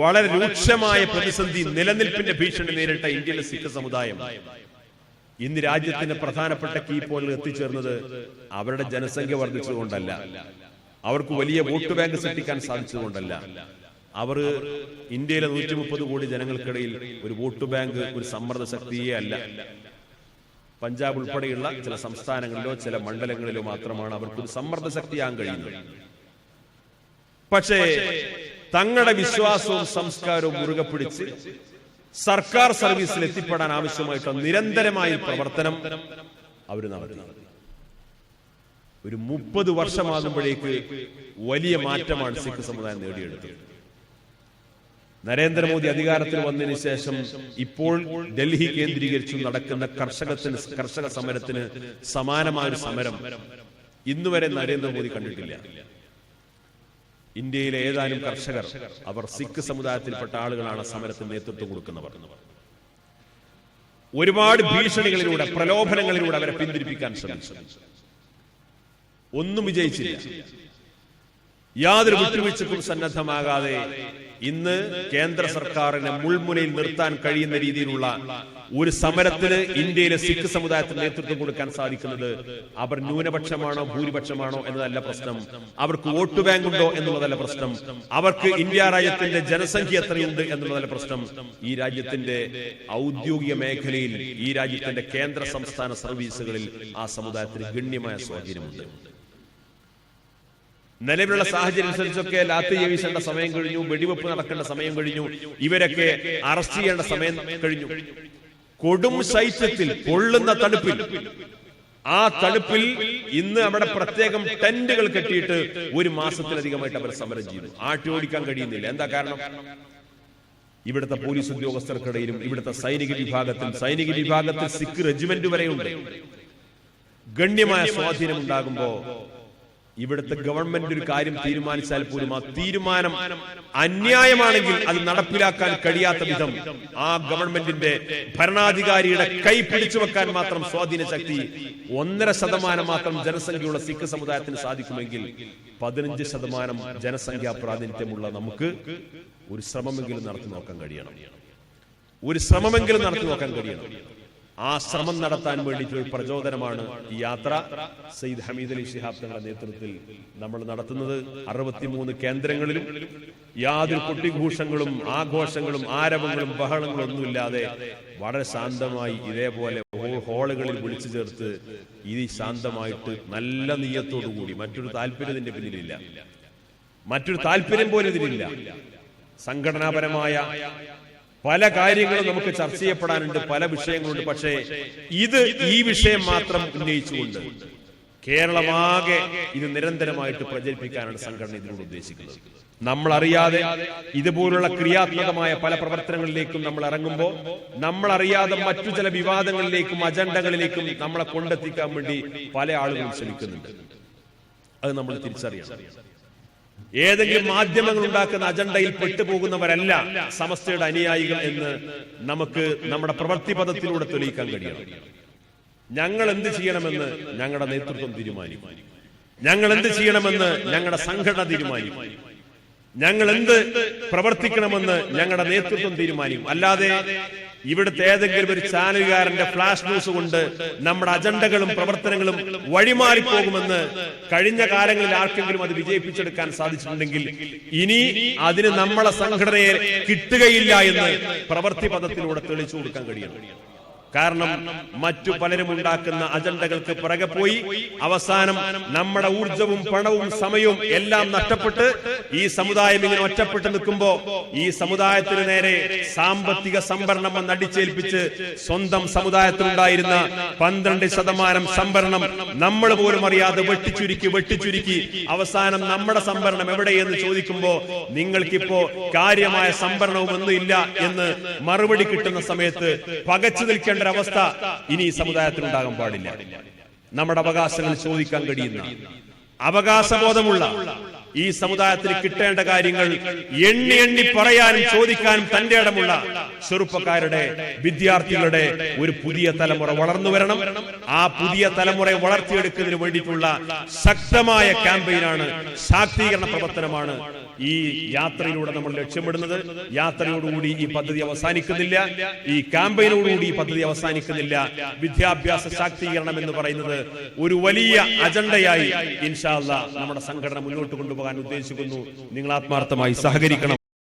വളരെ രൂക്ഷമായ പ്രതിസന്ധി നിലനിൽപ്പിന്റെ ഭീഷണി നേരിട്ട ഇന്ത്യയിലെ സിഖ് സമുദായം. ഇന്ന് രാജ്യത്തിന്റെ പ്രധാനപ്പെട്ട കീ പോയിന്റിൽ എത്തിച്ചേർന്നത് അവരുടെ ജനസംഖ്യ വർദ്ധിച്ചതുകൊണ്ടല്ല. അവർക്ക് വലിയ വോട്ട് ബാങ്ക് സൃഷ്ടിക്കാൻ സാധിച്ചതുകൊണ്ടല്ല. അവർ ഇന്ത്യയിലെ നൂറ്റി മുപ്പത് കോടി ജനങ്ങൾക്കിടയിൽ ഒരു വോട്ട് ബാങ്ക് ഒരു സമ്മർദ്ദ ശക്തിയേ അല്ല. പഞ്ചാബ് ഉൾപ്പെടെയുള്ള ചില സംസ്ഥാനങ്ങളിലോ ചില മണ്ഡലങ്ങളിലോ മാത്രമാണ് അവർക്ക് ഒരു സമ്മർദ്ദ ശക്തിയാകാൻ കഴിയുന്നത്. പക്ഷേ തങ്ങളുടെ വിശ്വാസവും സംസ്കാരവും മുറുകെ പിടിച്ച് സർക്കാർ സർവീസിൽ എത്തിപ്പെടാൻ ആവശ്യമായിട്ടുള്ള നിരന്തരമായ പ്രവർത്തനം അവർ നടത്തി. ഒരു മുപ്പത് വർഷമാകുമ്പോഴേക്ക് വലിയ മാറ്റമാണ് സിഖ് സമുദായം നേടിയെടുത്തത്. നരേന്ദ്രമോദി അധികാരത്തിൽ വന്നതിന് ശേഷം ഇപ്പോൾ ഡൽഹി കേന്ദ്രീകരിച്ചു നടക്കുന്ന കർഷകത്തിന് കർഷക സമരത്തിന് സമാനമായ ഒരു സമരം ഇന്നുവരെ നരേന്ദ്രമോദി കണ്ടിട്ടില്ല. ഇന്ത്യയിലെ ഏതാനും കർഷകർ അവർ സിഖ് സമുദായത്തിൽപ്പെട്ട ആളുകളാണ് സമരത്തിന് നേതൃത്വം കൊടുക്കുന്നവർ ഒരുപാട് ഭീഷണികളിലൂടെ പ്രലോഭനങ്ങളിലൂടെ അവരെ പിന്തിരിപ്പിക്കാൻ ശ്രമിച്ചു. ഒന്നും വിജയിച്ചില്ല. യാതൊരു വിട്ടുവീഴ്ചക്കും സന്നദ്ധമാകാതെ ഇന്ന് കേന്ദ്ര സർക്കാരിനെ മുൾമുനയിൽ നിർത്താൻ കഴിയുന്ന രീതിയിലുള്ള ഒരു സമരത്തിന് ഇന്ത്യയിലെ സിഖ് സമുദായത്തിന് നേതൃത്വം കൊടുക്കാൻ സാധിക്കുന്നത് അവർ ന്യൂനപക്ഷമാണോ ഭൂരിപക്ഷമാണോ എന്നതല്ല പ്രശ്നം. അവർക്ക് വോട്ട് ബാങ്ക് ഉണ്ടോ എന്നുള്ളതല്ല പ്രശ്നം. അവർക്ക് ഇന്ത്യ രാജ്യത്തിന്റെ ജനസംഖ്യ എത്രയുണ്ട് എന്നുള്ളതല്ല പ്രശ്നം. ഈ രാജ്യത്തിന്റെ ഔദ്യോഗിക മേഖലയിൽ ഈ രാജ്യത്തിന്റെ കേന്ദ്ര സംസ്ഥാന സർവീസുകളിൽ ആ സമുദായത്തിന് ഗണ്യമായ സ്വാധീനമുണ്ട്. നിലവിലുള്ള സാഹചര്യം അനുസരിച്ചൊക്കെ ലാത്തി ജീവിച്ചേണ്ട സമയം കഴിഞ്ഞു വെടിവെപ്പ് നടക്കേണ്ട സമയം കഴിഞ്ഞു ഇവരൊക്കെ അറസ്റ്റ് ചെയ്യേണ്ട സമയം കഴിഞ്ഞു. കൊടും ശൈത്യത്തിൽ കൊള്ളുന്ന തണുപ്പിൽ ആ തണുപ്പിൽ ഇന്ന് അവിടെ പ്രത്യേകം ടെന്റുകൾ കെട്ടിയിട്ട് ഒരു മാസത്തിലധികമായിട്ട് അവർ സമരം ചെയ്തു. ആട്ടി ഓടിക്കാൻ കഴിയുന്നില്ല. എന്താ കാരണം? ഇവിടുത്തെ പോലീസ് ഉദ്യോഗസ്ഥർക്കിടയിലും ഇവിടുത്തെ സൈനിക വിഭാഗത്തിൽ സൈനിക വിഭാഗത്തിൽ സിഖ് റെജിമെന്റ് വരെയുണ്ട്. ഗണ്യമായ സ്വാധീനം ഉണ്ടാകുമ്പോ ഇവിടുത്തെ ഗവൺമെന്റ് ഒരു കാര്യം തീരുമാനിച്ചാൽ പോലും ആ തീരുമാനം അന്യായമാണെങ്കിൽ അത് നടപ്പിലാക്കാൻ കഴിയാത്ത വിധം ആ ഗവൺമെന്റിന്റെ ഭരണാധികാരിയുടെ കൈ പിടിച്ചു വെക്കാൻ മാത്രം സ്വാധീന ശക്തി ഒന്നര ശതമാനം മാത്രം ജനസംഖ്യയുള്ള സിഖ് സമുദായത്തിന് സാധിക്കുമെങ്കിൽ പതിനഞ്ച് ശതമാനം ജനസംഖ്യാ പ്രാതിനിധ്യമുള്ള നമുക്ക് ഒരു ശ്രമമെങ്കിലും നടത്തി നോക്കാൻ കഴിയണം. ഒരു ശ്രമമെങ്കിലും നടത്തി നോക്കാൻ കഴിയണം. ആ ശ്രമം നടത്താൻ വേണ്ടിയിട്ടുള്ള ഒരു പ്രചോദനമാണ് ഈ യാത്ര. സയ്യിദ് ഹമീദ് അലി ഷിഹാബ് തങ്ങളുടെ നേതൃത്വത്തിൽ നമ്മൾ നടത്തുന്നത്. അറുപത്തിമൂന്ന് കേന്ദ്രങ്ങളിലും യാതൊരു കൊട്ടിഘോഷങ്ങളും ആഘോഷങ്ങളും ആരവങ്ങളും ബഹളങ്ങളും ഒന്നുമില്ലാതെ വളരെ ശാന്തമായി ഇതേപോലെ ഹോളുകളിൽ ഹാളുകളിൽ വിളിച്ചു ചേർത്ത് ഇത് ശാന്തമായിട്ട് നല്ല നീയത്തോടു കൂടി മറ്റൊരു താല്പര്യം ഇതിന്റെ പിന്നിലില്ല. മറ്റൊരു താല്പര്യം പോലും ഇതിലില്ല. സംഘടനാപരമായ പല കാര്യങ്ങളും നമുക്ക് ചർച്ച ചെയ്യപ്പെടാനുണ്ട് പല വിഷയങ്ങളുണ്ട്. പക്ഷേ ഇത് ഈ വിഷയം മാത്രം ഉന്നയിച്ചുകൊണ്ട് കേരളമാകെ ഇത് നിരന്തരമായിട്ട് പ്രചരിപ്പിക്കാനാണ് സംഘടന ഇതിനോട് ഉദ്ദേശിക്കുന്നത്. നമ്മൾ അറിയാതെ ഇതുപോലുള്ള ക്രിയാത്മകമായ പല പ്രവർത്തനങ്ങളിലേക്കും നമ്മൾ ഇറങ്ങുമ്പോൾ നമ്മൾ അറിയാതെ മറ്റു ചില വിവാദങ്ങളിലേക്കും അജണ്ടകളിലേക്കും നമ്മളെ കൊണ്ടെത്തിക്കാൻ വേണ്ടി പല ആളുകളും ശ്രമിക്കുന്നുണ്ട്. അത് നമ്മൾ തിരിച്ചറിയണം. ഏതെങ്കിലും മാധ്യമങ്ങൾ ഉണ്ടാക്കുന്ന അജണ്ടയിൽ പെട്ടുപോകുന്നവരല്ല സമസ്തയുടെ അനുയായികൾ എന്ന് നമുക്ക് നമ്മുടെ പ്രവൃത്തി പദത്തിലൂടെ തെളിയിക്കാൻ കഴിയണം. ഞങ്ങൾ എന്ത് ചെയ്യണമെന്ന് ഞങ്ങളുടെ നേതൃത്വം തീരുമാനിക്കും. ഞങ്ങൾ എന്ത് ചെയ്യണമെന്ന് ഞങ്ങളുടെ സംഘടന തീരുമാനിക്കും. ഞങ്ങൾ എന്ത് പ്രവർത്തിക്കണമെന്ന് ഞങ്ങളുടെ നേതൃത്വം തീരുമാനിക്കും. അല്ലാതെ ഇവിടുത്തെ ഏതെങ്കിലും ഒരു ചാനലുകാരന്റെ ഫ്ലാഷ് ന്യൂസ് കൊണ്ട് നമ്മുടെ അജണ്ടകളും പ്രവർത്തനങ്ങളും വഴിമാറിപ്പോകുമെന്ന് കഴിഞ്ഞ കാലങ്ങളിൽ ആർക്കെങ്കിലും അത് വിജയിപ്പിച്ചെടുക്കാൻ സാധിച്ചിട്ടുണ്ടെങ്കിൽ ഇനി അതിന് നമ്മളെ സംഘടനയെ കിട്ടുകയില്ല എന്ന് പ്രവൃത്തി പദത്തിലൂടെ തെളിച്ചു കൊടുക്കാൻ കഴിയണം. കാരണം മറ്റു പലരും ഉണ്ടാക്കുന്ന അജണ്ടകൾക്ക് പിറകെ പോയി അവസാനം നമ്മുടെ ഊർജവും പണവും സമയവും എല്ലാം നഷ്ടപ്പെട്ട് ഈ സമുദായം ഇങ്ങനെ ഒറ്റപ്പെട്ട് നിൽക്കുമ്പോ ഈ സമുദായത്തിന് നേരെ സാമ്പത്തിക സംവരണം അടിച്ചേൽപ്പിച്ച് സ്വന്തം സമുദായത്തിലുണ്ടായിരുന്ന പന്ത്രണ്ട് ശതമാനം സംവരണം നമ്മൾ പോലും അറിയാതെ വെട്ടിച്ചുരുക്കി വെട്ടിച്ചുരുക്കി അവസാനം നമ്മുടെ സംവരണം എവിടെയെന്ന് ചോദിക്കുമ്പോ നിങ്ങൾക്കിപ്പോ കാര്യമായ സംവരണവും ഒന്നും ഇല്ല എന്ന് മറുപടി കിട്ടുന്ന സമയത്ത് പകച്ചു നിൽക്കേണ്ട ഒരു അവസ്ഥ ഇനി ഈ സമുദായത്തിൽ ഉണ്ടാകാൻ പാടില്ല. നമ്മുടെ അവകാശങ്ങൾ ചോദിക്കാൻ കഴിയുന്ന അവകാശബോധമുള്ള ഈ സമുദായത്തിന് കിട്ടേണ്ട കാര്യങ്ങൾ എണ്ണി എണ്ണി പറയാനും ചോദിക്കാനും തന്റെ ഇടമുള്ള ചെറുപ്പക്കാരുടെ വിദ്യാർത്ഥികളുടെ ഒരു പുതിയ തലമുറ വളർന്നു വരണം. ആ പുതിയ തലമുറയെ വളർത്തിയെടുക്കുന്നതിന് വേണ്ടിയിട്ടുള്ള ശക്തമായ ക്യാമ്പയിനാണ് ശാക്തീകരണ പ്രവർത്തനമാണ് ഈ യാത്രയിലൂടെ നമ്മൾ ലക്ഷ്യമിടുന്നത്. യാത്രയോടുകൂടി ഈ പദ്ധതി അവസാനിക്കുന്നില്ല. ഈ ക്യാമ്പയിനോടുകൂടി ഈ പദ്ധതി അവസാനിക്കുന്നില്ല. വിദ്യാഭ്യാസ ശാക്തീകരണം എന്ന് പറയുന്നത് ഒരു വലിയ അജണ്ടയായി ഇൻഷാല്ല നമ്മുടെ സംഘടന മുന്നോട്ട് കൊണ്ടുപോകാൻ ഉദ്ദേശിക്കുന്നു. നിങ്ങൾ ആത്മാർത്ഥമായി സഹകരിക്കണം.